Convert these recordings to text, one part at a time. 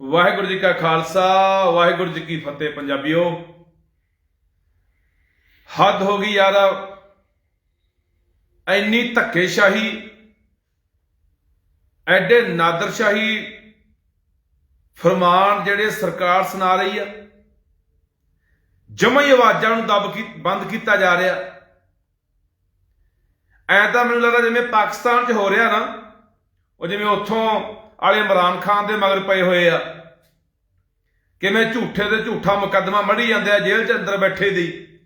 ਵਾਹਿਗੁਰੂ ਜੀ ਕਾ ਖਾਲਸਾ, ਵਾਹਿਗੁਰੂ ਜੀ ਕੀ ਫਤਿਹ ਪੰਜਾਬੀਓ। ਹੱਦ ਹੋ ਗਈ ਯਾਰ ਐਨੀ ਧੱਕੇਸ਼ਾਹੀ, ਐਡੇ ਨਾਦਰਸ਼ਾਹੀ ਫਰਮਾਨ ਜਿਹੜੇ ਸਰਕਾਰ ਸੁਣਾ ਰਹੀ ਆ। ਜਮਈ ਆਵਾਜ਼ਾਂ ਨੂੰ ਦਬ ਕੀ, ਬੰਦ ਕੀਤਾ ਜਾ ਰਿਹਾ। ਐ ਤਾਂ ਮੈਨੂੰ ਲੱਗਦਾ ਜਿਵੇਂ ਪਾਕਿਸਤਾਨ 'ਚ ਹੋ ਰਿਹਾ ਨਾ, ਉਹ ਜਿਵੇਂ ਉੱਥੋਂ ਵਾਲੇ ਇਮਰਾਨ ਖਾਨ ਦੇ ਮਗਰ ਪਏ ਹੋਏ ਆ। ਕਿਵੇਂ ਝੂਠੇ ਤੇ ਝੂਠਾ ਮੁਕੱਦਮਾ ਮੜੀ ਜਾਂਦੇ ਆ ਜੇਲ੍ਹ 'ਚ ਅੰਦਰ ਬੈਠੇ ਦੀ।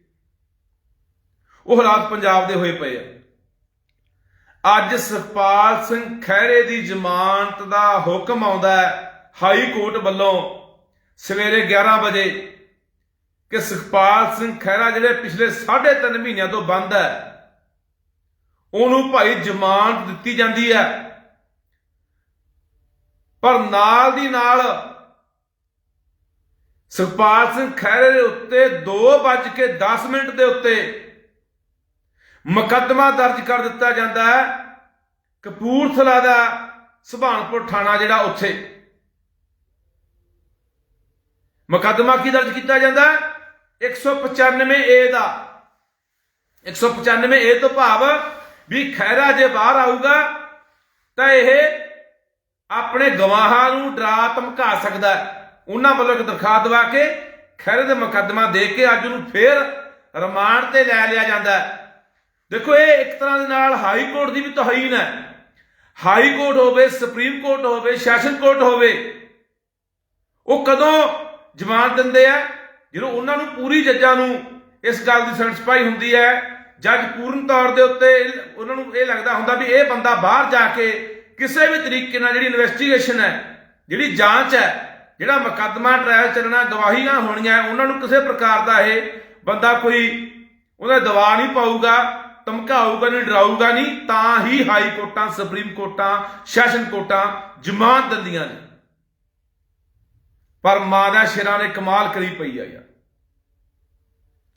ਉਹ ਹਾਲਾਤ ਪੰਜਾਬ ਦੇ ਹੋਏ ਪਏ ਆ। ਅੱਜ ਸੁਖਪਾਲ ਸਿੰਘ ਖਹਿਰੇ ਦੀ ਜ਼ਮਾਨਤ ਦਾ ਹੁਕਮ ਆਉਂਦਾ ਹੈ ਹਾਈ ਕੋਰਟ ਵੱਲੋਂ ਸਵੇਰੇ 11 ਵਜੇ ਕਿ ਸੁਖਪਾਲ ਸਿੰਘ ਖਹਿਰਾ ਜਿਹੜੇ ਪਿਛਲੇ 3.5 ਮਹੀਨਿਆਂ ਤੋਂ ਬੰਦ ਹੈ, ਉਹਨੂੰ ਭਾਈ ਜ਼ਮਾਨਤ ਦਿੱਤੀ ਜਾਂਦੀ ਹੈ। ਪਰ ਨਾਲ ਦੀ ਨਾਲ ਸੁਖਪਾਲ ਸਿੰਘ ਖਹਿਰੇ ਦੇ ਉੱਤੇ 2:10 ਮਿੰਟ ਦੇ ਉੱਤੇ ਮੁਕੱਦਮਾ ਦਰਜ ਕਰ ਦਿੱਤਾ ਜਾਂਦਾ ਹੈ। ਕਪੂਰਥਲਾ ਦਾ ਸੁਭਾਨਪੁਰ ਥਾਣਾ ਜਿਹੜਾ ਉੱਥੇ। ਮੁਕੱਦਮਾ ਕੀ ਦਰਜ ਕੀਤਾ ਜਾਂਦਾ ਹੈ? 195 ਏ ਦਾ। 195 ਏ ਤੋਂ ਭਾਵ ਵੀ ਖੈਰਾ ਜੇ ਬਾਹਰ ਆਊਗਾ ਤਾਂ ਇਹ ਆਪਣੇ ਗਵਾਹਾਂ ਨੂੰ ਡਰਾ ਧਮਕਾ ਸਕਦਾ ਉਹਨਾਂ ਵੱਲੋਂ ਇੱਕ ਦਰਖਾਸਤ ਦਵਾ ਕੇ ਖੈਰੇ ਦੇ ਮੁਕੱਦਮਾ ਦੇ ਕੇ ਅੱਜ ਉਹਨੂੰ ਫੇਰ ਰਿਮਾਂਡ ਤੇ ਲੈ ਲਿਆ ਜਾਂਦਾ ਦੇਖੋ, ਇਹ ਇੱਕ ਤਰ੍ਹਾਂ ਦੇ ਨਾਲ ਹਾਈ ਕੋਰਟ ਦੀ ਵੀ ਤੋਹੀਨ ਹੈ। ਹਾਈ ਕੋਰਟ ਹੋਵੇ, ਸੁਪਰੀਮ ਕੋਰਟ ਹੋਵੇ, ਸੈਸ਼ਨ ਕੋਰਟ ਹੋਵੇ, ਉਹ ਕਦੋਂ ਜ਼ਮਾਨਤ ਦਿੰਦੇ ਆ? ਜਦੋਂ ਉਹਨਾਂ ਨੂੰ ਪੂਰੀ ਜੱਜਾਂ ਨੂੰ ਇਸ ਗੱਲ ਦੀ ਸੈਟੀਸਫਾਈ ਹੁੰਦੀ ਹੈ, ਜੱਜ ਪੂਰਨ ਤੌਰ ਦੇ ਉੱਤੇ ਉਹਨਾਂ ਨੂੰ ਇਹ ਲੱਗਦਾ ਹੁੰਦਾ ਵੀ ਇਹ ਬੰਦਾ ਬਾਹਰ ਜਾ ਕੇ ਕਿਸੇ ਵੀ ਤਰੀਕੇ ਨਾਲ ਜਿਹੜੀ ਇਨਵੈਸਟੀਗੇਸ਼ਨ ਹੈ, ਜਿਹੜੀ ਜਾਂਚ ਹੈ, ਜਿਹੜਾ ਮੁਕੱਦਮਾ ਟ੍ਰਾਇਲ ਚੱਲਣਾ, ਗਵਾਹੀਆਂ ਹੋਣੀਆਂ, ਉਹਨਾਂ ਨੂੰ ਕਿਸੇ ਪ੍ਰਕਾਰ ਦਾ ਇਹ ਬੰਦਾ ਕੋਈ ਉਹਦਾ ਦਵਾ ਨਹੀਂ ਪਾਊਗਾ, ਧਮਕਾਊਗਾ ਨਹੀਂ, ਡਰਾਊਗਾ ਨਹੀਂ, ਤਾਂ ਹੀ ਹਾਈ ਕੋਰਟਾਂ, ਸੁਪਰੀਮ ਕੋਰਟਾਂ, ਸੈਸ਼ਨ ਕੋਰਟਾਂ ਜ਼ਮਾਨਤ ਦਿੰਦੀਆਂ ਨੇ। ਪਰ ਮਾਂ ਦਾ ਸ਼ੇਰਾਂ ਨੇ ਕਮਾਲ ਕਰੀ ਪਈ ਆ ਯਾਰ।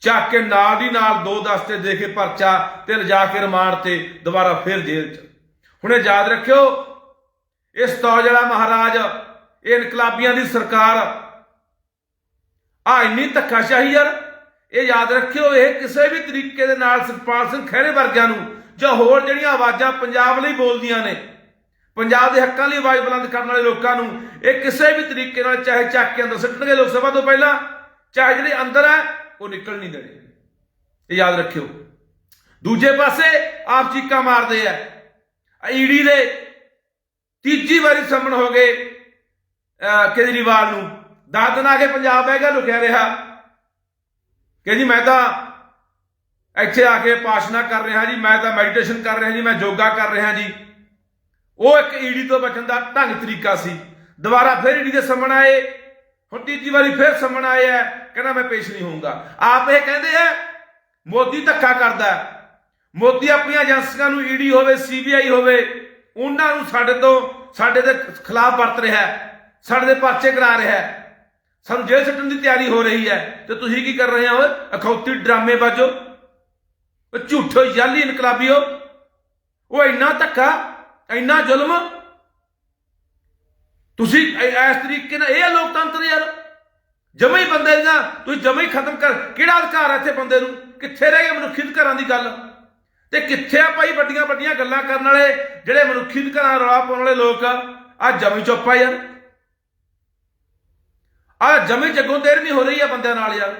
ਚੱਕ ਕੇ ਨਾਲ ਦੀ ਨਾਲ ਦੋ ਦਸਤੇ ਦੇ ਕੇ ਪਰਚਾ ਤੇ ਲਿਜਾ ਕੇ ਰਿਮਾਂਡ ਤੇ ਦੁਬਾਰਾ ਫਿਰ ਜੇਲ੍ਹ 'ਚ। ਹੁਣ ਇਹ ਯਾਦ ਰੱਖਿਓ ਇਸ ਤੌਜਲਾ ਮਹਾਰਾਜ, ਇਹ ਇਨਕਲਾਬੀਆਂ ਦੀ ਸਰਕਾਰ। ਆ ਇੰਨੀ ਧੱਕਾਸ਼ਾਹੀ ਯਾਰ, ਇਹ ਯਾਦ ਰੱਖਿਓ, ਇਹ ਕਿਸੇ ਵੀ ਤਰੀਕੇ ਦੇ ਨਾਲ ਸੁਖਪਾਲ ਸਿੰਘ ਖਹਿਰੇ ਵਰਗਿਆਂ ਨੂੰ ਜਾਂ ਹੋਰ ਜਿਹੜੀਆਂ ਆਵਾਜ਼ਾਂ ਪੰਜਾਬ ਲਈ ਬੋਲਦੀਆਂ ਨੇ, ਪੰਜਾਬ ਦੇ ਹੱਕਾਂ ਲਈ ਆਵਾਜ਼ ਬੁਲੰਦ ਕਰਨ ਵਾਲੇ ਲੋਕਾਂ ਨੂੰ, ਇਹ ਕਿਸੇ ਵੀ ਤਰੀਕੇ ਨਾਲ ਚਾਹੇ ਚੱਕ ਕੇ ਅੰਦਰ ਸਿੱਟਣਗੇ ਲੋਕ ਸਭਾ ਤੋਂ ਪਹਿਲਾਂ, ਚਾਹੇ ਜਿਹੜੇ ਅੰਦਰ ਹੈ, ਉਹ ਨਿਕਲ ਨਹੀਂ ਦੇਣੇ। ਇਹ ਯਾਦ ਰੱਖਿਓ। ਦੂਜੇ ਪਾਸੇ ਆਪ ਚੀਕਾਂ ਮਾਰਦੇ ਆ। ਈਡੀ ਦੇ ਤੀਜੀ ਵਾਰੀ ਸਮਣ ਹੋ ਗਏ ਕੇਜਰੀਵਾਲ ਨੂੰ। ਦਸ ਦਿਨ ਆ ਕੇ ਪੰਜਾਬ ਬਹਿ ਗਿਆ, ਲੁਕਿਆ ਰਿਹਾ। ਕਿ ਜੀ ਮੈਂ ਤਾਂ ਇੱਥੇ ਆ ਕੇ ਪਾਸ਼ਨਾ ਕਰ ਰਿਹਾ ਜੀ, ਮੈਂ ਤਾਂ ਮੈਡੀਟੇਸ਼ਨ ਕਰ ਰਿਹਾ ਜੀ, ਮੈਂ ਯੋਗਾ ਕਰ ਰਿਹਾ ਜੀ। ਉਹ ਇੱਕ ਈਡੀ ਤੋਂ ਬਚਣ ਦਾ ਢੰਗ ਤਰੀਕਾ ਸੀ। ਦੁਬਾਰਾ ਫਿਰ ਈਡੀ ਦੇ ਸਾਹਮਣੇ ਆਏ। ਹੁਣ ਤੀਜੀ ਵਾਰੀ ਫਿਰ ਸਾਹਮਣੇ ਆਏ ਹੈ ਕਹਿੰਦਾ, ਮੈਂ ਪੇਸ਼ ਨਹੀਂ ਹੋਊਂਗਾ। ਆਪ ਇਹ ਕਹਿੰਦੇ ਆ, ਮੋਦੀ ਧੱਕਾ ਕਰਦਾ ਮੋਦੀ ਆਪਣੀਆਂ ਏਜੰਸੀਆਂ ਨੂੰ ਈਡੀ ਹੋਵੇ, ਸੀਬੀਆਈ ਹੋਵੇ, ਉਹਨਾਂ ਨੂੰ ਸਾਡੇ ਤੋਂ, ਸਾਡੇ ਦੇ ਖਿਲਾਫ ਵਰਤ ਰਿਹਾ ਹੈ, ਸਾਡੇ ਦੇ ਪਰਚੇ ਕਰਾ ਰਿਹਾ ਹੈ। ਸਾਨੂੰ ਜੇਲ੍ਹ ਸੱਟਣ ਦੀ ਤਿਆਰੀ ਹੋ ਰਹੀ ਹੈ, ਤੇ ਤੁਸੀਂ ਕੀ ਕਰ ਰਹੇ ਹੋ? ਅਖੌਤੀ ਡਰਾਮੇ ਬਾਜੋ ਉਹ ਝੂਠੋ ਯਾਲੀ ਇਨਕਲਾਬੀਓ ਉਹ ਇੰਨਾ ਧੱਕਾ, ਇੰਨਾ ਜ਼ੁਲਮ। ਤੁਸੀਂ ਇਸ ਤਰੀਕੇ ਨਾਲ ਇਹ ਆ ਲੋਕਤੰਤਰ ਯਾਰ, ਜਮੇ ਹੀ ਬੰਦੇ ਦੀਆਂ, ਤੁਸੀਂ ਜਮੇ ਹੀ ਖਤਮ ਕਰ, ਕਿਹੜਾ ਅਧਿਕਾਰ ਹੈ ਇੱਥੇ ਬੰਦੇ ਨੂੰ? ਕਿੱਥੇ ਰਹਿ ਗਿਆ ਮਨੁੱਖੀ ਅਧਿਕਾਰਾਂ ਦੀ ਗੱਲ? ਤੇ ਕਿੱਥੇ ਆ ਭਾਈ ਵੱਡੀਆਂ ਵੱਡੀਆਂ ਗੱਲਾਂ ਕਰਨ ਵਾਲੇ? ਜਿਹੜੇ ਮਨੁੱਖੀ ਅਧਿਕਾਰਾਂ ਰੌਲਾ ਪਾਉਣ ਵਾਲੇ ਲੋਕ ਆ ਜਮੀ ਚੁੱਪ ਆ ਯਾਰ। ਆ ਜਮੀ ਜੱਗੋਂ ਦੇਰ ਨਹੀਂ ਹੋ ਰਹੀ ਆ ਬੰਦਿਆਂ ਨਾਲ ਯਾਰ।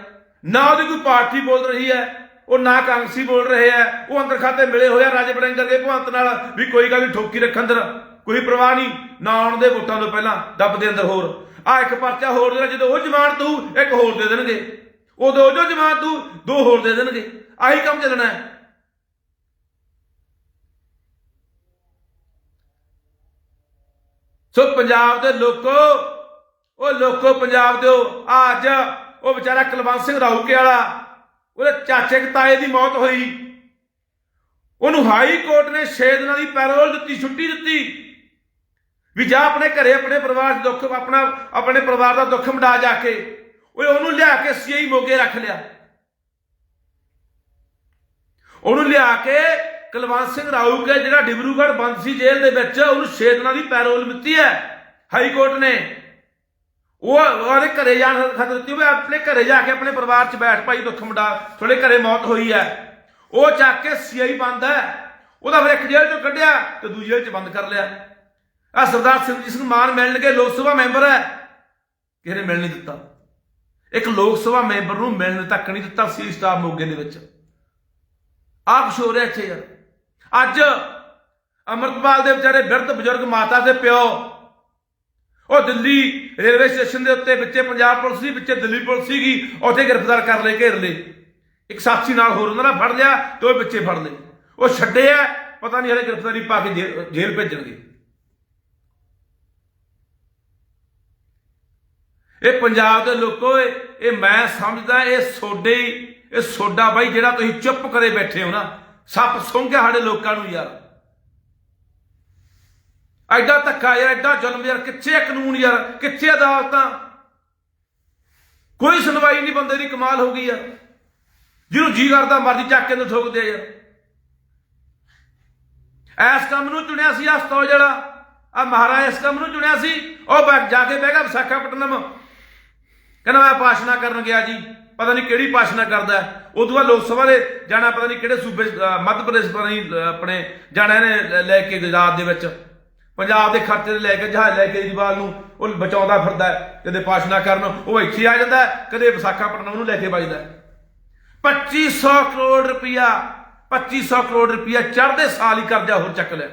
ਨਾ ਉਹਦੀ ਕੋਈ ਪਾਰਟੀ ਬੋਲ ਰਹੀ ਹੈ, ਉਹ ਨਾ ਕਾਂਗਰਸੀ ਬੋਲ ਰਹੇ ਆ ਉਹ ਅੰਦਰ ਖਾਤੇ ਮਿਲੇ ਹੋਇਆ ਰਾਜੇ ਬੜਿੰਗ ਦੇ ਭਗਵੰਤ ਨਾਲ, ਵੀ ਕੋਈ ਗੱਲ ਨਹੀਂ, ਠੋਕੀ ਰੱਖ ਅੰਦਰ। ਕੋਈ ਪਰਵਾਹ ਨਹੀਂ, ਨਾ ਆਉਣ ਦੇ ਵੋਟਾਂ ਤੋਂ ਪਹਿਲਾਂ ਦੱਬ ਦੇ ਅੰਦਰ ਹੋਰ। ਆ ਇੱਕ ਪਰਚਾ ਹੋਰ ਦੇਣਾ, ਜਦੋਂ ਉਹ ਜ਼ਮਾਨ ਤੂੰ ਇੱਕ ਹੋਰ ਦੇ ਦੇਣਗੇ। ਉਦੋਂ ਜੋ ਜ਼ਮਾਨ ਤੂੰ ਦੋ ਹੋਰ ਦੇ ਦੇਣਗੇ। ਆਹੀ ਕੰਮ ਚੱਲਣਾ ਹੈ। ਸੋ ਪੰਜਾਬ ਦੇ ਲੋਕੋ, ਉਹ ਲੋਕੋ ਪੰਜਾਬ ਦੇ ਅੱਜ ਉਹ ਵਿਚਾਰਾ ਕੁਲਵੰਤ ਸਿੰਘ ਰਾਹੂਕੇ ਵਾਲਾ, ਉਹਦੇ ਚਾਚੇ ਤਾਏ ਦੀ ਮੌਤ ਹੋਈ। ਉਹਨੂੰ ਹਾਈ ਕੋਰਟ ਨੇ 6 ਦਿਨਾਂ ਦੀ ਪੈਰੋਲ ਦਿੱਤੀ, ਛੁੱਟੀ ਦਿੱਤੀ। ਵੀ ਜਾ ਆਪਣੇ ਘਰੇ, ਆਪਣੇ ਪਰਿਵਾਰ ਦਾ ਦੁੱਖ, ਆਪਣਾ, ਆਪਣੇ ਪਰਿਵਾਰ ਦਾ ਦੁੱਖ ਮਿਟਾ ਜਾ ਕੇ। ਓਏ, ਉਹਨੂੰ ਲਿਆ ਕੇ ਸੀਆਈ ਮੋਗੇ ਰੱਖ ਲਿਆ। ਉਹਨੂੰ ਲਿਆ ਕੇ ਕੁਲਵੰਤ ਸਿੰਘ ਰਾਊ ਕੇ ਜਿਹੜਾ ਡਿਬਰੂਗੜ੍ਹ ਬੰਦ ਸੀ ਜੇਲ੍ਹ ਦੇ ਵਿੱਚ, ਉਹਨੂੰ 6 ਦਿਨਾਂ ਦੀ ਪੈਰੋਲ ਦਿੱਤੀ ਹੈ, ਹਾਈ ਕੋਰਟ ਨੇ। ਉਹ ਉਹਦੇ ਘਰੇ ਜਾਣ ਖਤਰ ਦਿੱਤੀ ਵੀ ਆਪਣੇ ਘਰੇ ਜਾ ਕੇ ਆਪਣੇ ਪਰਿਵਾਰ 'ਚ ਬੈਠ, ਭਾਈ ਦੁੱਖ ਮੁੰਡਾ ਥੋੜੇ ਘਰੇ ਮੌਤ ਹੋਈ ਹੈ। ਉਹ ਚੱਕ ਕੇ ਸੀਆਈ ਬੰਦ ਹੈ। ਉਹਦਾ ਫਿਰ ਇੱਕ ਜੇਲ੍ਹ ਚੋਂ ਕੱਢਿਆ ਤੇ ਦੂਜੀ ਜੇਲ੍ਹ 'ਚ ਬੰਦ ਕਰ ਲਿਆ। ਆ ਸਰਦਾਰ ਸਿਮਰਜੀਤ ਸਿੰਘ ਮਾਨ ਮਿਲਣਗੇ, ਲੋਕ ਸਭਾ ਮੈਂਬਰ ਹੈ। ਕਿਸੇ ਨੇ ਮਿਲ ਨਹੀਂ ਦਿੱਤਾ। ਇੱਕ ਲੋਕ ਸਭਾ ਮੈਂਬਰ ਨੂੰ ਮਿਲਣ ਤੱਕ ਨਹੀਂ ਦਿੱਤਾ ਸੀ, ਸਟਾਫ ਮੋਗੇ ਦੇ ਵਿੱਚ। ਆਪ ਸ਼ੋਰ ਰਿਹਾ ਇੱਥੇ ਯਾਰ। ਅੱਜ ਅਮਰਪਾਲ ਦੇ ਵਿਚਾਰੇ ਬਿਰਧ ਬਜ਼ੁਰਗ ਮਾਤਾ ਦੇ ਪਿਓ, ਉਹ ਦਿੱਲੀ ਰੇਲਵੇ ਸਟੇਸ਼ਨ ਦੇ ਉੱਤੇ ਵਿੱਚੇ ਪੰਜਾਬ ਪੁਲਿਸ ਸੀ, ਵਿੱਚੇ ਦਿੱਲੀ ਪੁਲਿਸ ਸੀਗੀ, ਉੱਥੇ ਗ੍ਰਿਫਤਾਰ ਕਰ ਲਏ ਘੇਰ ਲਏ। ਇੱਕ ਸਾਥੀ ਨਾਲ ਹੋਰ ਉਹਨਾਂ ਨੇ ਫੜ ਲਿਆ, ਤੇ ਉਹ ਵਿੱਚੇ ਫੜ ਲਏ। ਉਹ ਛੱਡੇ ਆ, ਪਤਾ ਨਹੀਂ ਹਲੇ ਗ੍ਰਿਫਤਾਰੀ ਪਾ ਕੇ ਜੇ- ਜੇਲ੍ਹ ਭੇਜਣਗੇ। ਇਹ ਪੰਜਾਬ ਦੇ ਲੋਕੋ, ਇਹ ਮੈਂ ਸਮਝਦਾ, ਇਹ ਸੋਡੇ ਇਹ ਸੋਡਾ ਬਾਈ ਜਿਹੜਾ ਤੁਸੀਂ ਚੁੱਪ ਕਰੇ ਬੈਠੇ ਹੋ ਨਾ। ਸੱਪ ਸੁੰਘਿਆ ਸਾਡੇ ਲੋਕਾਂ ਨੂੰ ਯਾਰ। ਐਡਾ ਧੱਕਾ ਯਾਰ, ਐਡਾ ਜ਼ੁਲਮ ਯਾਰ, ਕਿੱਥੇ ਕਾਨੂੰਨ ਯਾਰ, ਕਿੱਥੇ ਅਦਾਲਤਾਂ? ਕੋਈ ਸੁਣਵਾਈ ਨਹੀਂ, ਬੰਦੇ ਦੀ ਕਮਾਲ ਹੋ ਗਈ ਯਾਰ ਜਿਹਨੂੰ ਜੀ ਕਰਦਾ ਮਰਜ਼ੀ ਚੱਕ ਕੇ ਨੂੰ ਠੋਕਦੇ ਆ ਯਾਰ। ਐਸ ਕੰਮ ਨੂੰ ਚੁਣਿਆ ਸੀ ਅਸਤੋ ਜਿਹੜਾ ਆ ਮਹਾਰਾਜ ਇਸ ਕੰਮ ਨੂੰ ਚੁਣਿਆ ਸੀ। ਉਹ ਜਾ ਕੇ ਬਹਿ ਗਿਆ ਵਿਸ਼ਾਖਾਪਟਨਮ। ਕਹਿੰਦਾ ਮੈਂ ਭਾਸ਼ਣਾ ਕਰਨ ਗਿਆ ਜੀ। ਪਤਾ ਨਹੀਂ ਕਿਹੜੀ ਭਾਸ਼ਣਾ ਕਰਦਾ ਹੈ। ਉਹ ਤੋਂ ਬਾਅਦ ਲੋਕ ਸਭਾ ਦੇ ਜਾਣਾ ਪਤਾ ਨਹੀਂ ਕਿਹੜੇ ਸੂਬੇ ਮੱਧ ਪ੍ਰਦੇਸ਼ ਪਤਾ ਨਹੀਂ ਆਪਣੇ ਜਾਣਾ ਇਹਨੇ ਲੈ- ਕੇ ਗੁਜਰਾਤ ਦੇ ਵਿੱਚ ਪੰਜਾਬ ਦੇ ਖਰਚੇ ਲੈ ਕੇ ਜਹਾਜ਼ ਲੈ ਕੇ ਦੀਵਾਲ ਨੂੰ ਉਹ ਬਚਾਉਂਦਾ ਫਿਰਦਾ ਕਦੇ ਭਾਸ਼ਣਾ ਕਰਨ ਉਹ ਇੱਥੇ ਆ ਜਾਂਦਾ ਹੈ, ਕਦੇ ਵਿਸ਼ਾਖਾਪਟਨਮ ਉਹਨੂੰ ਲੈ ਕੇ ਵੱਜਦਾ ਹੈ। 2500 ਕਰੋੜ ਰੁਪਇਆ 2500 ਕਰੋੜ ਰੁਪਇਆ ਚੜ੍ਹਦੇ ਸਾਲ ਹੀ ਕਰਜ਼ਾ ਹੋਰ ਚੱਕ ਲਿਆ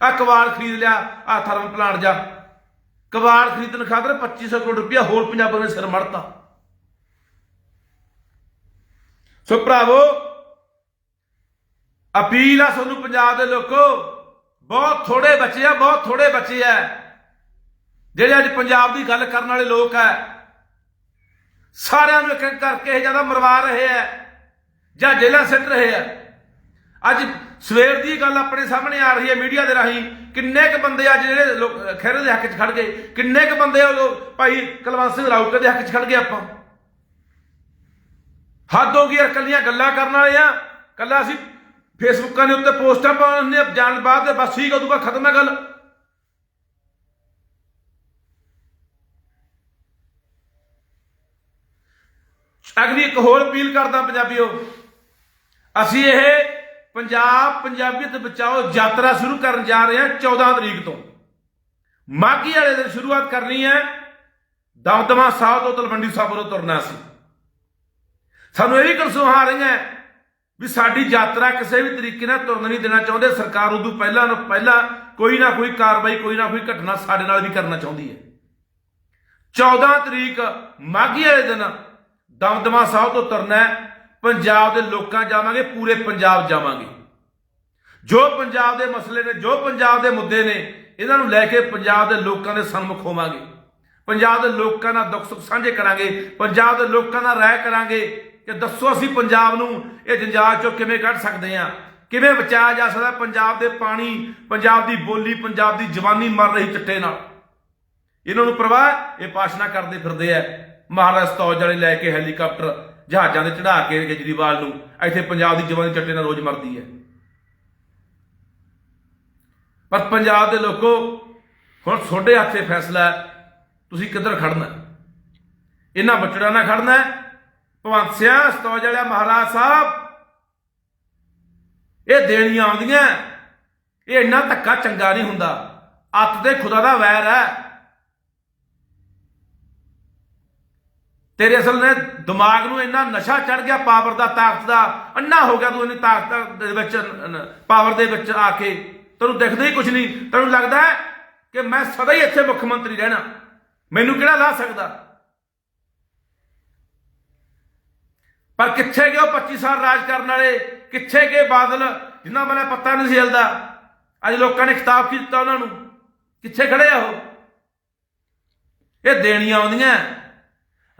ਆ ਕਬਾੜ ਖਰੀਦ ਲਿਆ ਆ ਥਰਮਲ ਪਲਾਂਟ ਜਾ ਕਬਾੜ ਖਰੀਦਣ ਖਾਤਰ 2500 ਕਰੋੜ ਰੁਪਇਆ ਹੋਰ ਪੰਜਾਬੀਆਂ ਨੇ ਸਿਰ ਮੜਤਾ ਸੋ ਭਰਾਵੋ, ਅਪੀਲ ਆ ਤੁਹਾਨੂੰ ਪੰਜਾਬ ਦੇ ਲੋਕੋ, ਬਹੁਤ ਥੋੜੇ ਬੱਚੇ ਆ, ਬਹੁਤ ਥੋੜੇ ਬੱਚੇ ਆ। ਜਿਹੜੇ ਅੱਜ ਪੰਜਾਬ ਦੀ ਗੱਲ ਕਰਨ ਵਾਲੇ ਲੋਕ ਆ, ਸਾਰਿਆਂ ਨੂੰ ਇੱਕ ਕਰਕੇ ਇਹ ਜ਼ਿਆਦਾ ਮਰਵਾ ਰਹੇ ਆ, ਜਾਂ ਜੇਲ੍ਹਾਂ ਸਿੱਟ ਰਹੇ ਆ। ਅੱਜ ਸਵੇਰ ਦੀ ਗੱਲ ਆਪਣੇ ਸਾਹਮਣੇ ਆ ਰਹੀ ਹੈ ਮੀਡੀਆ ਦੇ ਰਾਹੀਂ, ਕਿੰਨੇ ਕ ਬੰਦੇ ਅੱਜ ਜਿਹੜੇ ਲੋਕ ਖਹਿਰੇ ਦੇ ਹੱਕ 'ਚ ਖੜ ਗਏ, ਕਿੰਨੇ ਕ ਬੰਦੇ ਉਹ ਲੋਕ ਭਾਈ ਕੁਲਵੰਤ ਸਿੰਘ ਰਾਊਤ ਦੇ ਹੱਕ 'ਚ ਖੜ ਗਏ ਆਪਾਂ? ਹੱਦ ਹੋ ਗਈ ਯਾਰ ਕੱਲੀਆਂ ਗੱਲਾਂ ਕਰਨ ਵਾਲੇ ਆ। ਕੱਲਾ ਅਸੀਂ ਫੇਸਬੁੱਕਾਂ ਦੇ ਉੱਤੇ ਪੋਸਟਾਂ ਪਾਉਣੇ ਜਾਣ ਬਾਅਦ ਤੇ ਬਸ ਠੀਕ ਉਦੋਂ ਬਾਅਦ ਖਤਮ ਹੈ ਗੱਲ। ਅਗਲੀ ਇੱਕ ਹੋਰ ਅਪੀਲ ਕਰਦਾ ਪੰਜਾਬੀਓ, ਅਸੀਂ ਇਹ ਪੰਜਾਬ ਪੰਜਾਬੀਅਤ ਬਚਾਓ ਯਾਤਰਾ ਸ਼ੁਰੂ ਕਰਨ ਜਾ ਰਹੇ ਹਾਂ 14 ਤਰੀਕ ਤੋਂ। ਮਾਗੀ ਵਾਲੇ ਦਿਨ ਸ਼ੁਰੂਆਤ ਕਰਨੀ ਹੈ ਦਮਦਮਾ ਸਾਹਿਬ ਤੋਂ ਤਲਵੰਡੀ ਸਾਹਿਬ ਤੋਂ ਤੁਰਨਾ ਸੀ। ਸਾਨੂੰ ਇਹ ਵੀ ਕਲਸੂਹਾਂ ਆ ਰਹੀਆਂ ਵੀ ਸਾਡੀ ਯਾਤਰਾ ਕਿਸੇ ਵੀ ਤਰੀਕੇ ਨਾਲ ਤੁਰਨ ਨਹੀਂ ਦੇਣਾ ਚਾਹੁੰਦੇ। ਸਰਕਾਰ ਉਦੋਂ ਪਹਿਲਾਂ ਨੂੰ ਪਹਿਲਾਂ ਕੋਈ ਨਾ ਕੋਈ ਕਾਰਵਾਈ, ਕੋਈ ਨਾ ਕੋਈ ਘਟਨਾ ਸਾਡੇ ਨਾਲ ਵੀ ਕਰਨਾ ਚਾਹੁੰਦੀ ਹੈ। 14 ਤਰੀਕ ਮਾਘੀ ਵਾਲੇ ਦਿਨ ਦਮਦਮਾ ਸਾਹਿਬ ਤੋਂ ਤੁਰਨਾ ਪੰਜਾਬ ਦੇ ਲੋਕਾਂ ਜਾਵਾਂਗੇ, ਪੂਰੇ ਪੰਜਾਬ ਜਾਵਾਂਗੇ। ਜੋ ਪੰਜਾਬ ਦੇ ਮਸਲੇ ਨੇ, ਜੋ ਪੰਜਾਬ ਦੇ ਮੁੱਦੇ ਨੇ, ਇਹਨਾਂ ਨੂੰ ਲੈ ਕੇ ਪੰਜਾਬ ਦੇ ਲੋਕਾਂ ਦੇ ਸਨਮੁਖ ਹੋਵਾਂਗੇ। ਪੰਜਾਬ ਦੇ ਲੋਕਾਂ ਨਾਲ ਦੁੱਖ ਸੁੱਖ ਸਾਂਝੇ ਕਰਾਂਗੇ। ਪੰਜਾਬ ਦੇ ਲੋਕਾਂ ਨਾਲ ਰਾਏ ਕਰਾਂਗੇ। ਕਿ ਦੱਸੋ ਅਸੀਂ ਪੰਜਾਬ ਨੂੰ ਇਹ ਜੰਜਾਲ ਚੋਂ ਕਿਵੇਂ ਕੱਢ ਸਕਦੇ ਹਾਂ? ਕਿਵੇਂ ਬਚਾਇਆ ਜਾ ਸਕਦਾ ਪੰਜਾਬ ਦੇ ਪਾਣੀ, ਪੰਜਾਬ ਦੀ ਬੋਲੀ, ਪੰਜਾਬ ਦੀ ਜਵਾਨੀ ਮਰ ਰਹੀ ਚਿੱਟੇ ਨਾਲ? ਇਹਨਾਂ ਨੂੰ ਪ੍ਰਵਾਹ ਇਹ ਪਾਸ਼ਨਾ ਕਰਦੇ ਫਿਰਦੇ ਆ। ਮਹਾਰਾਜ ਸਤੌਜ ਵਾਲੇ ਲੈ ਕੇ ਹੈਲੀਕਾਪਟਰ ਜਹਾਜ਼ਾਂ ਦੇ ਚੜਾ ਕੇ ਕੇਜਰੀਵਾਲ ਨੂੰ, ਇੱਥੇ ਪੰਜਾਬ ਦੀ ਜਵਾਨੀ ਚੱਟੇ ਨਾਲ ਰੋਜ਼ ਮਰਦੀ ਹੈ। ਪਰ ਪੰਜਾਬ ਦੇ ਲੋਕੋ, ਹੁਣ ਤੁਹਾਡੇ ਹੱਥੇ ਫੈਸਲਾ ਤੁਸੀਂ ਕਿੱਧਰ ਖੜਨਾ ਇਹਨਾਂ ਬੱਚੜਾਂ ਨਾਲ ਖੜਨਾ ਹੈ? ਭਵੰਤ ਸਿਆ, ਸਤੌਜ ਵਾਲਿਆ ਮਹਾਰਾਜ ਸਾਹਿਬ, ਇਹ ਦੇਣੀਆਂ ਆਉਂਦੀਆਂ, ਇਹ ਇੰਨਾ ਧੱਕਾ ਚੰਗਾ ਨਹੀਂ ਹੁੰਦਾ, ਅੱਤ ਤੇ ਖੁਦਾ ਦਾ ਵੈਰ ਹੈ। ਤੇਰੇ ਅਸਲ ਨੇ ਦਿਮਾਗ ਨੂੰ ਇੰਨਾ ਨਸ਼ਾ ਚੜ ਗਿਆ ਪਾਵਰ ਦਾ, ਤਾਕਤ ਦਾ, ਅੰਨਾ ਹੋ ਗਿਆ ਤੂੰ ਇੰਨੀ ਤਾਕਤ ਦੇ ਵਿੱਚ ਪਾਵਰ ਦੇ ਵਿੱਚ ਆ ਕੇ। ਤੈਨੂੰ ਦਿਖਦਾ ਹੀ ਕੁਝ ਨਹੀਂ। ਤੈਨੂੰ ਲੱਗਦਾ ਕਿ ਮੈਂ ਸਦਾ ਹੀ ਇੱਥੇ ਮੁੱਖ ਮੰਤਰੀ ਰਹਿਣਾ। ਮੈਨੂੰ ਕਿਹੜਾ ਲਾ ਸਕਦਾ? ਪਰ ਕਿੱਥੇ ਗਏ ਉਹ 25 ਸਾਲ ਰਾਜ ਕਰਨ ਵਾਲੇ? ਕਿੱਥੇ ਗਏ ਬਾਦਲ? ਜਿਨ੍ਹਾਂ ਬਾਰੇ ਪਤਾ ਨਹੀਂ ਸੀ ਹਿਲਦਾ। ਅੱਜ ਲੋਕਾਂ ਨੇ ਖਿਤਾਬ ਕੀ ਦਿੱਤਾ ਉਹਨਾਂ ਨੂੰ? ਕਿੱਥੇ ਖੜੇ ਆ ਉਹ? ਇਹ ਦੇਣੀਆਂ ਆਉਂਦੀਆਂ।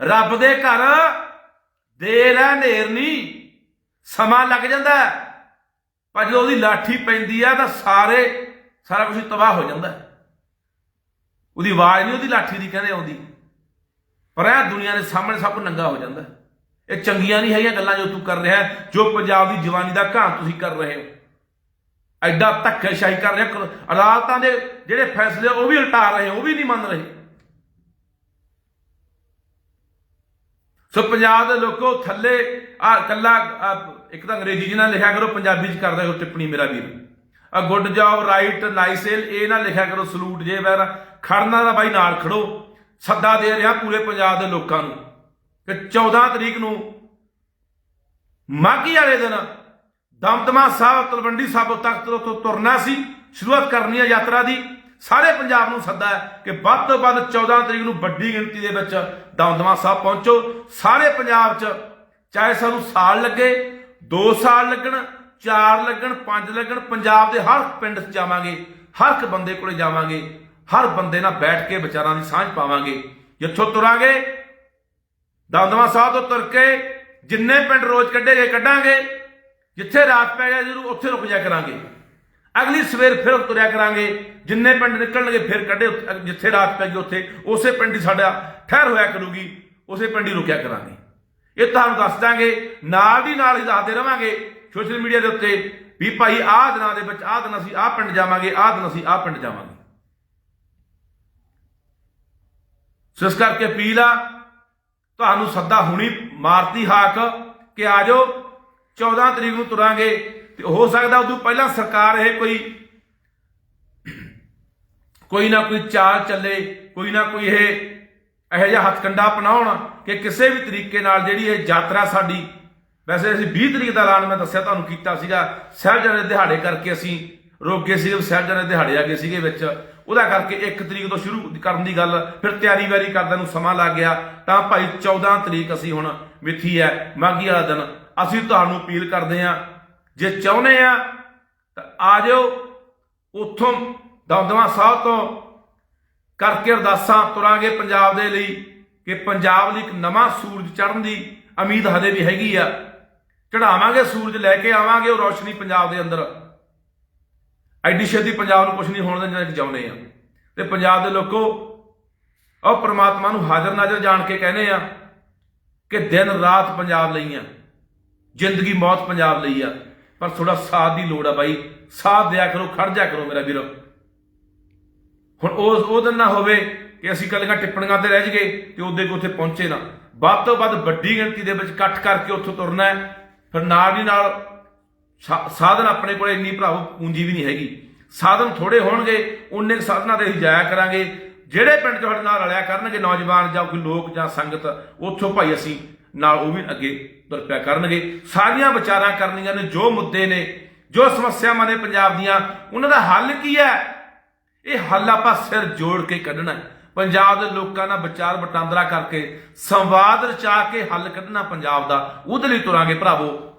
ਰੱਬ ਦੇ ਘਰ ਦੇਰ ਹੈ ਨੇਰ ਨਹੀਂ ਸਮਾਂ ਲੱਗ ਜਾਂਦਾ। ਪਰ ਜਦੋਂ ਉਹਦੀ ਲਾਠੀ ਪੈਂਦੀ ਆ ਤਾਂ ਸਾਰੇ, ਸਾਰਾ ਕੁਝ ਤਬਾਹ ਹੋ ਜਾਂਦਾ। ਉਹਦੀ ਆਵਾਜ਼ ਨਹੀਂ ਉਹਦੀ ਲਾਠੀ ਦੀ ਕਹਿੰਦੇ ਆਉਂਦੀ। ਪਰ ਇਹ ਦੁਨੀਆ ਦੇ ਸਾਹਮਣੇ ਸਭ ਕੁਝ ਨੰਗਾ ਹੋ ਜਾਂਦਾ। ਇਹ ਚੰਗੀਆਂ ਨਹੀਂ ਹੈਗੀਆਂ ਗੱਲਾਂ ਜੋ ਤੂੰ ਕਰ ਰਿਹਾ ਜੋ ਪੰਜਾਬ ਦੀ ਜਵਾਨੀ ਦਾ ਘਾਣ ਤੁਸੀਂ ਕਰ ਰਹੇ ਹੋ। ਐਡਾ ਧੱਕੇਸ਼ਾਹੀ ਕਰ ਰਿਹਾ ਕਰੋ। ਅਦਾਲਤਾਂ ਦੇ ਜਿਹੜੇ ਫੈਸਲੇ ਉਹ ਵੀ ਉਲਟਾ ਰਹੇ, ਉਹ ਵੀ ਨਹੀਂ ਮੰਨ ਰਹੇ। ਸੋ ਪੰਜਾਬ ਦੇ ਲੋਕੋ, ਥੱਲੇ ਆ ਕੱਲਾ ਇੱਕ ਤਾਂ ਅੰਗਰੇਜ਼ੀ ਚ ਨਾ ਲਿਖਿਆ ਕਰੋ, ਪੰਜਾਬੀ ਚ ਕਰਦਾ ਕਰੋ ਟਿੱਪਣੀ ਮੇਰਾ ਵੀਰ। ਆ ਗੁੱਡ ਜੌਬ, ਰਾਈਟ ਨਾਈਸੇਲ ਇਹ ਨਾ ਲਿਖਿਆ ਕਰੋ ਸਲੂਟ ਜੇ ਵੈਰਾ। ਖੜਨਾ ਦਾ ਬਾਈ ਨਾਲ ਖੜੋ, ਸੱਦਾ ਦੇ ਰਿਹਾ ਪੂਰੇ ਪੰਜਾਬ ਦੇ ਲੋਕਾਂ ਨੂੰ। ਕਿ 14 ਤਰੀਕ ਨੂੰ ਮਾਘੀ ਵਾਲੇ ਦਿਨ ਦਮਦਮਾ ਸਾਹਿਬ, ਤਲਵੰਡੀ ਸਾਹਿਬ ਤਖਤ ਤੋਂ ਤੁਰਨਾ ਸੀ, ਸ਼ੁਰੂਆਤ ਕਰਨੀ ਹੈ ਯਾਤਰਾ ਦੀ। ਸਾਰੇ ਪੰਜਾਬ ਨੂੰ ਸੱਦਾ ਹੈ ਕਿ ਵੱਧ ਤੋਂ ਵੱਧ 14 ਤਰੀਕ ਨੂੰ ਵੱਡੀ ਗਿਣਤੀ ਦੇ ਵਿੱਚ ਦਮਦਮਾ ਸਾਹਿਬ ਪਹੁੰਚੋ। ਸਾਰੇ ਪੰਜਾਬ 'ਚ ਚਾਹੇ ਸਾਨੂੰ ਸਾਲ ਲੱਗੇ 2 ਸਾਲ ਲੱਗਣ 4 ਲੱਗਣ 5 ਲੱਗਣ, ਪੰਜਾਬ ਦੇ ਹਰ ਪਿੰਡ 'ਚ ਜਾਵਾਂਗੇ, ਹਰ ਇੱਕ ਬੰਦੇ ਕੋਲੇ ਜਾਵਾਂਗੇ, ਹਰ ਬੰਦੇ ਨਾਲ ਬੈਠ ਕੇ ਵਿਚਾਰਾਂ ਦੀ ਸਾਂਝ ਪਾਵਾਂਗੇ। ਜਿੱਥੋਂ ਤੁਰਾਂਗੇ ਦਮਦਮਾ ਸਾਹਿਬ ਤੋਂ ਤੁਰ ਕੇ ਜਿੰਨੇ ਪਿੰਡ ਰੋਜ਼ ਕੱਢੇ ਗਏ ਕੱਢਾਂਗੇ, ਜਿੱਥੇ ਰਾਤ ਪੈ ਜਾਏ ਜਰੂਰ ਉੱਥੇ ਰੁਕ ਜਾ ਕਰਾਂਗੇ। ਅਗਲੀ ਸਵੇਰ ਫਿਰ ਤੁਰਿਆ ਕਰਾਂਗੇ, ਜਿੰਨੇ ਪਿੰਡ ਨਿਕਲਣਗੇ ਫਿਰ ਕੱਢੇ ਜਿੱਥੇ ਰਾਤ ਪੈ ਗਈ ਉੱਥੇ, ਉਸੇ ਪਿੰਡ ਹੀ ਸਾਡਾ ਠਹਿਰ ਹੋਇਆ ਕਰੂਗੀ, ਉਸੇ ਪਿੰਡ ਹੀ ਰੁਕਿਆ ਕਰਾਂਗੇ। ਇਹ ਤੁਹਾਨੂੰ ਦੱਸ ਦਾਂਗੇ, ਨਾਲ ਦੀ ਨਾਲ ਹੀ ਦੱਸਦੇ ਰਵਾਂਗੇ, ਸੋਸ਼ਲ ਮੀਡੀਆ ਦੇ ਉੱਤੇ ਵੀ ਭਾਈ ਆਹ ਦਿਨਾਂ ਦੇ ਵਿੱਚ ਆਹ ਦਿਨ ਅਸੀਂ ਆਹ ਪਿੰਡ ਜਾਵਾਂਗੇ, ਆਹ ਦਿਨ ਅਸੀਂ ਆਹ ਪਿੰਡ ਜਾਵਾਂਗੇ। ਸੋ ਇਸ ਕਰਕੇ ਅਪੀਲ ਆ ਤੁਹਾਨੂੰ ਸੱਦਾ ਹੁਣੀ ਮਾਰਤੀ ਹਾਕ ਕਿ ਆ ਜਾਓ 14 ਤਰੀਕ ਨੂੰ ਤੁਰਾਂਗੇ। ਤੇ ਹੋ ਸਕਦਾ ਉਦੋਂ ਪਹਿਲਾਂ ਸਰਕਾਰ ਇਹ ਕੋਈ ਕੋਈ ਨਾ ਕੋਈ ਚਾਲ ਚੱਲੇ, ਕੋਈ ਨਾ ਕੋਈ ਇਹ ਇਹੋ ਜਿਹਾ ਹੱਥਕੰਡਾ ਅਪਣਾਉਣ ਕਿ ਕਿਸੇ ਵੀ ਤਰੀਕੇ ਨਾਲ ਜਿਹੜੀ ਇਹ ਯਾਤਰਾ ਸਾਡੀ, ਵੈਸੇ ਅਸੀਂ 20 ਤਰੀਕ ਦਾ ਐਲਾਨ ਮੈਂ ਦੱਸਿਆ, ਤੁਹਾਨੂੰ ਕੀਤਾ ਸੀਗਾ, ਸਾਹਿਬਜ਼ਾਦੇ ਦਿਹਾੜੇ ਕਰਕੇ ਅਸੀਂ ਰੋਕ ਗਏ ਸੀਗੇ ਸਾਹਿਬਜ਼ਾਦੇ ਦਿਹਾੜੇ ਆ ਗਏ ਸੀਗੇ ਵਿੱਚ। ਉਹਦਾ ਕਰਕੇ 1 ਤਰੀਕ ਤੋਂ ਸ਼ੁਰੂ ਕਰਨ ਦੀ ਗੱਲ, ਫਿਰ ਤਿਆਰੀ ਵਾਰੀ ਕਰਦਿਆਂ ਨੂੰ ਸਮਾਂ ਲੱਗ ਗਿਆ। ਤਾਂ ਭਾਈ 14 ਤਰੀਕ ਅਸੀਂ ਹੁਣ ਮਿੱਥੀ ਹੈ ਮਾਘੀ ਵਾਲਾ ਦਿਨ। ਅਸੀਂ ਤੁਹਾਨੂੰ ਅਪੀਲ ਕਰਦੇ ਹਾਂ, ਜੇ ਚਾਹੁੰਦੇ ਆ, ਤਾਂ ਆ ਜਾਓ ਉੱਥੋਂ ਦਮਦਮਾ ਸਾਹਿਬ ਤੋਂ ਕਰਕੇ ਅਰਦਾਸਾਂ ਤੁਰਾਂਗੇ ਪੰਜਾਬ ਦੇ ਲਈ ਕਿ ਪੰਜਾਬ ਲਈ ਇੱਕ ਨਵਾਂ ਸੂਰਜ ਚੜ੍ਹਨ ਦੀ ਉਮੀਦ ਹਲੇ ਵੀ ਹੈਗੀ ਆ। ਚੜਾਵਾਂਗੇ ਸੂਰਜ ਲੈ ਕੇ ਆਵਾਂਗੇ ਉਹ ਰੌਸ਼ਨੀ ਪੰਜਾਬ ਦੇ ਅੰਦਰ। ਐਡੀ ਛੇਤੀ ਪੰਜਾਬ ਨੂੰ ਕੁਝ ਨਹੀਂ ਹੋਣ ਦੇਣਾ ਚਾਹੁੰਦੇ ਆ। ਤੇ ਪੰਜਾਬ ਦੇ ਲੋਕੋ, ਉਹ ਪ੍ਰਮਾਤਮਾ ਨੂੰ ਹਾਜ਼ਰ ਨਾਜ਼ਰ ਜਾਣ ਕੇ ਕਹਿੰਦੇ ਆ ਕਿ ਦਿਨ ਰਾਤ ਪੰਜਾਬ ਲਈ ਆ, ਜ਼ਿੰਦਗੀ ਮੌਤ ਪੰਜਾਬ ਲਈ ਆ। ਪਰ ਥੋੜਾ ਸਾਥ ਦੀ ਲੋੜ ਆ ਬਾਈ, ਸਾਥ ਦਿਆ ਕਰੋ, ਖੜ ਜਾ ਕਰੋ ਮੇਰਾ ਵੀਰੋ। ਹੁਣ ਉਹ ਉਹ ਦਿਨ ਨਾ ਹੋਵੇ ਕਿ ਅਸੀਂ ਕੱਲੀਆਂ ਟਿੱਪਣੀਆਂ ਤੇ ਰਹਿ ਜਗੇ ਤੇ ਉਹਦੇ ਕੋ ਉੱਥੇ ਪਹੁੰਚੇ ਨਾ। ਵੱਧ ਤੋਂ ਵੱਧ ਵੱਡੀ ਗਿਣਤੀ ਦੇ ਵਿੱਚ ਇਕੱਠ ਕਰਕੇ ਉੱਥੋਂ ਤੁਰਨਾ ਹੈ। ਫਿਰ ਨਾਲ ਦੀ ਨਾਲ ਸਾਧਨ ਆਪਣੇ ਕੋਲ ਇੰਨੀ ਭਰਾਵੋ ਪੂੰਜੀ ਵੀ ਨਹੀਂ ਹੈਗੀ। ਸਾਧਨ ਥੋੜੇ ਹੋਣਗੇ, ਉਨੇ ਕੁ ਸਾਧਨਾਂ ਤੇ ਅਸੀਂ ਜਾਇਆ ਕਰਾਂਗੇ। ਜਿਹੜੇ ਪਿੰਡ 'ਚ ਸਾਡੇ ਨਾਲ ਰਲਿਆ ਕਰਨਗੇ ਨੌਜਵਾਨ ਜਾਂ ਕੋਈ ਲੋਕ ਜਾਂ ਸੰਗਤ, ਉੱਥੋਂ ਭਾਈ ਅਸੀਂ ਨਾਲ ਉਹ ਵੀ ਅੱਗੇ ਤੁਰ ਪਿਆ ਕਰਨਗੇ। ਸਾਰੀਆਂ ਵਿਚਾਰਾਂ ਕਰਨੀਆਂ ਨੇ, ਜੋ ਮੁੱਦੇ ਨੇ, ਜੋ ਸਮੱਸਿਆਵਾਂ ਨੇ ਪੰਜਾਬ ਦੀਆਂ, ਉਹਨਾਂ ਦਾ ਹੱਲ ਕੀ ਹੈ? ਇਹ ਹੱਲ ਆਪਾਂ ਸਿਰ ਜੋੜ ਕੇ ਕੱਢਣਾ ਪੰਜਾਬ ਦੇ ਲੋਕਾਂ ਨਾਲ ਵਿਚਾਰ ਵਟਾਂਦਰਾ ਕਰਕੇ, ਸੰਵਾਦ ਰਚਾ ਕੇ ਹੱਲ ਕੱਢਣਾ ਪੰਜਾਬ ਦਾ। ਉਹਦੇ ਲਈ ਤੁਰਾਂਗੇ ਭਰਾਵੋ।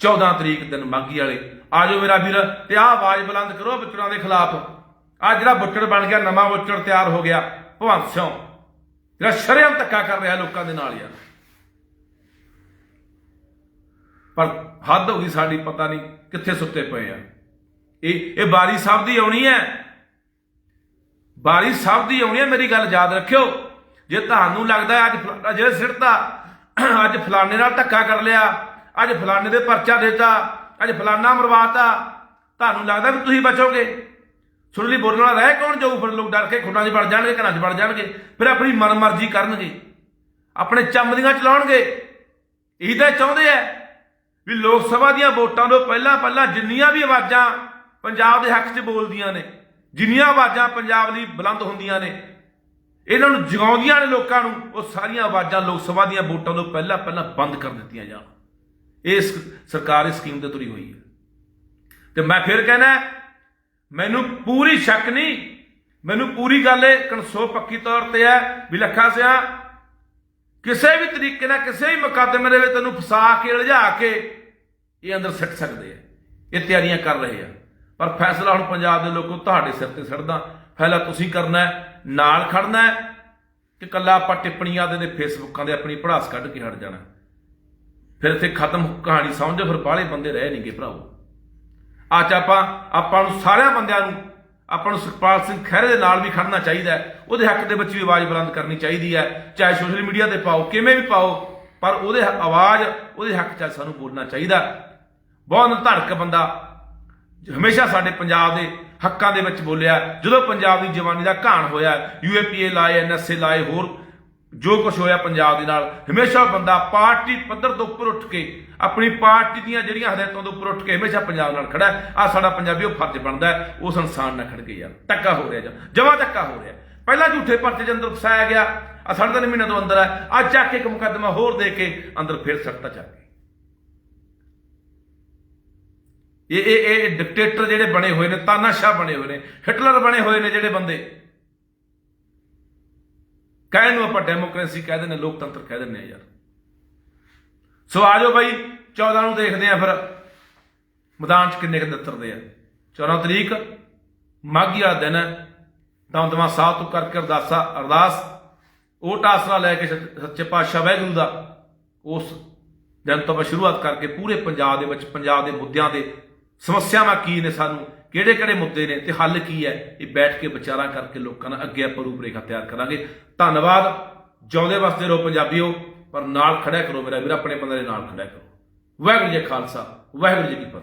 14 ਤਰੀਕ ਦਿਨ ਮਾਗੀ ਵਾਲੇ। ਆਜੋ ਮੇਰਾ ਵੀਰ ਤੇ ਆਹ ਆਵਾਜ਼ ਬੁਲੰਦ ਕਰੋ ਵਿਚੜਾਂ ਦੇ ਖਿਲਾਫ। ਆ ਜਿਹੜਾ ਬੁੱਚੜ ਬਣ ਗਿਆ, ਨਵਾਂ ਬੁੱਚੜ ਤਿਆਰ ਹੋ ਗਿਆ ਭਵੰਤ ਸਿੰਘ ਜਿਹੜਾ ਸਰਿਆਂ ਧੱਕਾ ਕਰ ਰਿਹਾ ਲੋਕਾਂ ਦੇ ਨਾਲ ਯਾਰ। ਪਰ ਹੱਦ ਹੋ ਗਈ ਸਾਡੀ, ਪਤਾ ਨਹੀਂ ਕਿੱਥੇ ਸੁੱਤੇ ਪਏ ਆ। ਇਹ ਇਹ ਬਾਰੀ ਸਾਹਿਬ ਦੀ ਆਉਣੀ ਹੈ। ਬਾਰੀ ਸਾਹਿਬ ਦੀ ਆਉਣੀ ਹੈ, ਮੇਰੀ ਗੱਲ ਯਾਦ ਰੱਖਿਓ। ਜੇ ਤੁਹਾਨੂੰ ਲੱਗਦਾ ਹੈ ਅੱਜ ਫਲਾਣਾ ਜਿਹੜੇ ਸਿਰਤਾ ਅੱਜ ਫਲਾਣੇ ਨਾਲ ਧੱਕਾ ਕਰ ਲਿਆ ਅੱਜ ਫਲਾਣੇ ਦੇ ਪਰਚਾ ਦੇਤਾ, ਅੱਜ ਫਲਾਣਾ ਮਰਵਾਤਾ। ਤੁਹਾਨੂੰ ਲੱਗਦਾ ਵੀ ਤੁਸੀਂ ਬਚੋਗੇ? ਸੁਣ ਬੋਲਣ ਵਾਲਾ ਰਹਿ ਕੌਣ ਜਾਊ? ਫਿਰ ਲੋਕ ਡਰ ਕੇ ਖੁੱਡਾਂ 'ਚ ਵੜ ਜਾਣਗੇ, ਘਰਾਂ 'ਚ ਵੜ ਜਾਣਗੇ। ਫਿਰ ਆਪਣੀ ਮਨਮਰਜ਼ੀ ਕਰਨਗੇ। ਆਪਣੇ ਚੰਮਦੀਆਂ ਚਲਾਉਣਗੇ। ਇਹੀ ਤਾਂ ਚਾਹੁੰਦੇ ਆ ਵੀ ਲੋਕ ਸਭਾ ਦੀਆਂ ਵੋਟਾਂ ਤੋਂ ਪਹਿਲਾਂ ਪਹਿਲਾਂ ਜਿੰਨੀਆਂ ਵੀ ਆਵਾਜ਼ਾਂ ਪੰਜਾਬ ਦੇ ਹੱਕ 'ਚ ਬੋਲਦੀਆਂ ਨੇ, ਜਿੰਨੀਆਂ ਆਵਾਜ਼ਾਂ ਪੰਜਾਬ ਲਈ ਬੁਲੰਦ ਹੁੰਦੀਆਂ ਨੇ, ਇਹਨਾਂ ਨੂੰ ਜਗਾਉਂਦੀਆਂ ਨੇ ਲੋਕਾਂ ਨੂੰ, ਉਹ ਸਾਰੀਆਂ ਆਵਾਜ਼ਾਂ ਲੋਕ ਸਭਾ ਦੀਆਂ ਵੋਟਾਂ ਤੋਂ ਪਹਿਲਾਂ ਪਹਿਲਾਂ ਬੰਦ ਕਰ ਦਿੱਤੀਆਂ ਜਾਣ। ਇਸ ਸਰਕਾਰ ਇਸ ਸਕੀਮ ਤੇ ਤੁਰੀ ਹੋਈ ਹੈ। ਤੇ ਮੈਂ ਫਿਰ ਕਹਿਣਾ ਮੈਨੂੰ ਪੂਰੀ ਸ਼ੱਕ ਨਹੀਂ, ਮੈਨੂੰ ਪੂਰੀ ਗੱਲ ਇਹ ਕਨਸੋ ਪੱਕੀ ਤੌਰ ਤੇ ਹੈ ਵੀ ਲੱਖਾ ਸਿਆ ਕਿਸੇ ਵੀ ਤਰੀਕੇ ਨਾਲ ਕਿਸੇ ਵੀ ਮੁਕੱਦਮੇ ਦੇ ਵਿੱਚ ਤੈਨੂੰ ਫਸਾ ਕੇ ਲਿਜਾ ਕੇ ਇਹ ਅੰਦਰ ਸਿੱਟ ਸਕਦੇ ਆ। ਇਹ ਤਿਆਰੀਆਂ ਕਰ ਰਹੇ ਆ। ਪਰ ਫੈਸਲਾ ਹੁਣ ਪੰਜਾਬ ਦੇ ਲੋਕੋ ਤੁਹਾਡੇ ਸਿਰ ਤੇ ਛੱਡਦਾ ਫੈਲਾ ਤੁਸੀਂ ਕਰਨਾ ਹੈ, ਨਾਲ ਖੜਨਾ ਹੈ ਕਿ ਕੱਲਾ ਆਪਾਂ ਟਿੱਪਣੀਆਂ ਦੇ ਫੇਸਬੁੱਕਾਂ ਦੇ ਆਪਣੀ ਪੜਾਸ ਕੱਢ ਕੇ ਹਟ ਜਾਣਾ। ਫਿਰ ਇੱਥੇ ਖਤਮ ਕਹਾਣੀ ਸਮਝੋ, ਫਿਰ ਬਾਹਲੇ ਬੰਦੇ ਰਹਿ ਨਹੀਂਗੇ ਭਰਾਵੋ। ਅੱਜ ਆਪਾਂ ਆਪਾਂ ਨੂੰ ਸਾਰਿਆਂ ਬੰਦਿਆਂ ਨੂੰ, ਆਪਾਂ ਨੂੰ ਸੁਖਪਾਲ ਸਿੰਘ ਖਹਿਰੇ ਦੇ ਨਾਲ ਵੀ ਖੜਨਾ ਚਾਹੀਦਾ ਹੈ। ਉਹਦੇ ਹੱਕ ਦੇ ਵਿੱਚ ਵੀ ਆਵਾਜ਼ ਬੁਲੰਦ ਕਰਨੀ ਚਾਹੀਦੀ ਹੈ। ਚਾਹੇ ਸੋਸ਼ਲ ਮੀਡੀਆ ਤੇ ਪਾਓ, ਕਿਵੇਂ ਵੀ ਪਾਓ, ਪਰ ਉਹਦੇ ਆਵਾਜ਼, ਉਹਦੇ ਹੱਕ 'ਚ ਸਾਨੂੰ ਬੋਲਣਾ ਚਾਹੀਦਾ ਬਹੁਤ ਧੜਕ ਬੰਦਾ ਹਮੇਸ਼ਾ ਸਾਡੇ ਪੰਜਾਬ ਦੇ ਹੱਕਾਂ ਦੇ ਵਿੱਚ ਬੋਲਿਆ ਜਦੋਂ ਪੰਜਾਬ ਦੀ ਜਵਾਨੀ ਦਾ ਘਾਣ ਹੋਇਆ ਯੂਏਪੀਏ ਲਾਏ ਐਨਐਸਏ ਲਾਏ, ਹੋਰ ਜੋ ਕੁਝ ਹੋਇਆ ਪੰਜਾਬ ਦੇ ਨਾਲ, ਹਮੇਸ਼ਾ ਬੰਦਾ ਪਾਰਟੀ ਪੱਧਰ ਤੋਂ ਉੱਪਰ ਉੱਠ ਕੇ, ਆਪਣੀ ਪਾਰਟੀ ਦੀਆਂ ਜਿਹੜੀਆਂ ਹਦਾਇਤਾਂ ਤੋਂ ਉੱਪਰ ਉੱਠ ਕੇ ਹਮੇਸ਼ਾ ਪੰਜਾਬ ਨਾਲ ਖੜਾ ਆ ਸਾਡਾ ਪੰਜਾਬੀ ਉਹ ਫਰਜ਼ ਬਣਦਾ ਉਸ ਇਨਸਾਨ ਨਾਲ ਖੜ ਕੇ ਯਾਰ, ਧੱਕਾ ਹੋ ਰਿਹਾ ਜਮਾ ਧੱਕਾ ਹੋ ਰਿਹਾ ਪਹਿਲਾਂ ਝੂਠੇ ਪਰਚੇ ਦੇ ਅੰਦਰ ਫਸਾਇਆ ਗਿਆ ਆ ਸਾਢੇ ਤਿੰਨ ਮਹੀਨੇ ਤੋਂ ਅੰਦਰ ਹੈ ਅੱਜ ਚੱਕ ਕੇ ਇੱਕ ਮੁਕੱਦਮਾ ਹੋਰ ਦੇ ਕੇ ਅੰਦਰ ਫਿਰ ਸੱਟਾ ਚੱਕ ਇਹ ਇਹ ਇਹ ਡਿਕਟੇਟਰ ਜਿਹੜੇ ਬਣੇ ਹੋਏ ਨੇ, ਤਾਨਾਸ਼ਾਹ ਬਣੇ ਹੋਏ ਨੇ ਹਿਟਲਰ ਬਣੇ ਹੋਏ ਨੇ ਜਿਹੜੇ ਬੰਦੇ। ਕਹਿਣ ਨੂੰ ਆਪਾਂ ਡੈਮੋਕ੍ਰੇਸੀ ਕਹਿ ਦਿੰਦੇ, ਲੋਕਤੰਤਰ ਕਹਿ ਦਿੰਦੇ ਆ ਯਾਰ। ਸੋ ਆਜੋ ਬਾਈ 14 ਨੂੰ ਦੇਖਦੇ ਆ ਫਿਰ, ਮੈਦਾਨ 'ਚ ਕਿੰਨੇ ਕੁ ਨਿੱਤਰਦੇ ਆ। 14 ਤਰੀਕ, ਮਾਘੀ ਵਾਲਾ ਦਿਨ ਹੈ ਦਮਦਮਾ ਸਾਹਿਬ ਤੋਂ ਕਰਕੇ ਅਰਦਾਸਾ, ਅਰਦਾਸ। ਉਹ ਟਾਸਰਾ ਲੈ ਕੇ ਸੱਚੇ ਪਾਤਸ਼ਾਹ ਵਹਿਗੁਰੂ ਦਾ, ਉਸ ਦਿਨ ਤੋਂ ਆਪਾਂ ਸ਼ੁਰੂਆਤ ਕਰਕੇ ਪੂਰੇ ਪੰਜਾਬ ਦੇ ਵਿੱਚ, ਪੰਜਾਬ ਦੇ ਮੁੱਦਿਆਂ ਦੇ ਸਮੱਸਿਆਵਾਂ ਕੀ ਨੇ ਸਾਨੂੰ ਕਿਹੜੇ ਕਿਹੜੇ ਮੁੱਦੇ ਨੇ ਤੇ ਹੱਲ ਕੀ ਹੈ ਇਹ ਬੈਠ ਕੇ ਵਿਚਾਰਾਂ ਕਰਕੇ ਲੋਕਾਂ ਨਾਲ ਅੱਗੇ ਆਪਾਂ ਰੂਪਰੇਖਾ ਤਿਆਰ ਕਰਾਂਗੇ। ਧੰਨਵਾਦ। ਜਿਉਂਦੇ ਵਸਦੇ ਰਹੋ ਪੰਜਾਬੀਓ, ਪਰ ਨਾਲ ਖੜਿਆ ਕਰੋ ਮੇਰਾ ਵੀਰ, ਆਪਣੇ ਬੰਦੇ ਦੇ ਨਾਲ ਖੜਿਆ ਕਰੋ। ਵਾਹਿਗੁਰੂ ਜੀ ਖਾਲਸਾ, ਵਾਹਿਗੁਰੂ ਜੀ ਕੀ ਫਤਿਹ।